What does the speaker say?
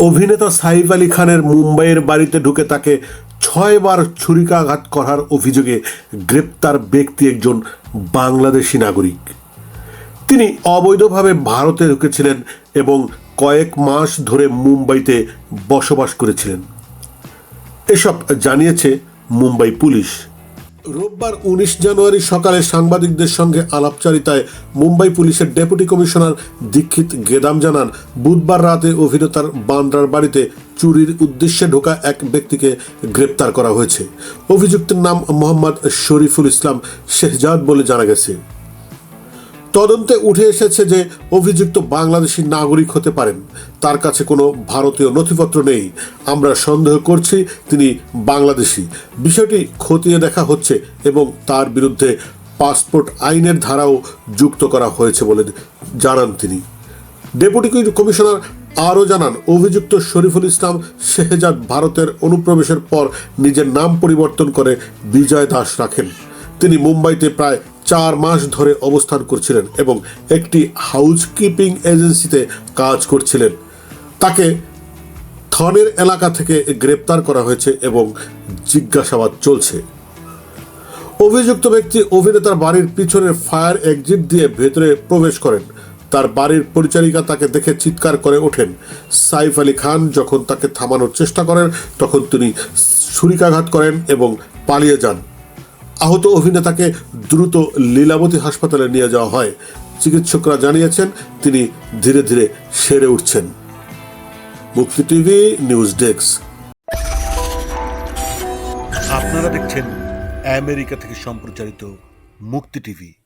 অভিনেতা সাইফ আলী খানের মুম্বাইয়ের বাড়িতে ঢুকে তাকে ছয়বার ছুরিকাঘাত করার অভিযোগে গ্রেপ্তার ব্যক্তি একজন বাংলাদেশি নাগরিক। তিনি অবৈধভাবে ভারতে ঢুকেছিলেন এবং কয়েক মাস ধরে মুম্বাইতে বসবাস করেছিলেন। এসব জানিয়েছে মুম্বাই পুলিশ। রোববার উনিশ জানুয়ারি সকালে সাংবাদিকদের সঙ্গে আলাপচারিতায় মুম্বাই পুলিশের ডেপুটি কমিশনার দীক্ষিত গেদাম জানান, বুধবার রাতে অভিনেতার বান্দ্রার বাড়িতে চুরির উদ্দেশ্যে ঢোকা এক ব্যক্তিকে গ্রেপ্তার করা হয়েছে। অভিযুক্তের নাম মোহাম্মদ শরীফুল ইসলাম শেহজাদ বলে জানা গেছে। তদন্তে উঠে এসেছে যে অভিযুক্ত বাংলাদেশি নাগরিক হতে পারেন। তার কাছে কোনো ভারতীয় নথিপত্র নেই। আমরা সন্দেহ করছি তিনি বাংলাদেশি। বিষয়টি খতিয়ে দেখা হচ্ছে এবং তার বিরুদ্ধে পাসপোর্ট আইনের ধারাও যুক্ত করা হয়েছে বলে জানান তিনি। ডেপুটি কমিশনার আরও জানান, অভিযুক্ত শরীফুল ইসলাম শেহজাদ ভারতের অনুপ্রবেশের পর নিজের নাম পরিবর্তন করে বিজয় দাস রাখেন। তিনি মুম্বাইতে প্রায় চার মাস ধরে অবস্থান করছিলেন এবং একটি হাউসকিপিং এজেন্সিতে কাজ করছিলেন। তাকে থনের এলাকা থেকে গ্রেপ্তার করা হয়েছে এবং জিজ্ঞাসাবাদ চলছে। অভিযুক্ত ব্যক্তি অভিনেতার বাড়ির পিছনের ফায়ার এক্সিট দিয়ে ভেতরে প্রবেশ করেন। তার বাড়ির পরিচারিকা তাকে দেখে চিৎকার করে ওঠেন। সাইফ আলী খান যখন তাকে থামানোর চেষ্টা করেন, তখন তিনি ছুরিকাঘাত করেন এবং পালিয়ে যান। আহত অভিনেতাকে দ্রুত লীলাবতী হাসপাতালে নিয়ে যাওয়া হয়। চিকিৎসকরা জানিয়েছেন, তিনি ধীরে ধীরে সেরে উঠছেন। মুক্তি টিভি নিউজ ডেস্ক। আপনারা দেখছেন আমেরিকা থেকে সম্প্রচারিত মুক্তি টিভি।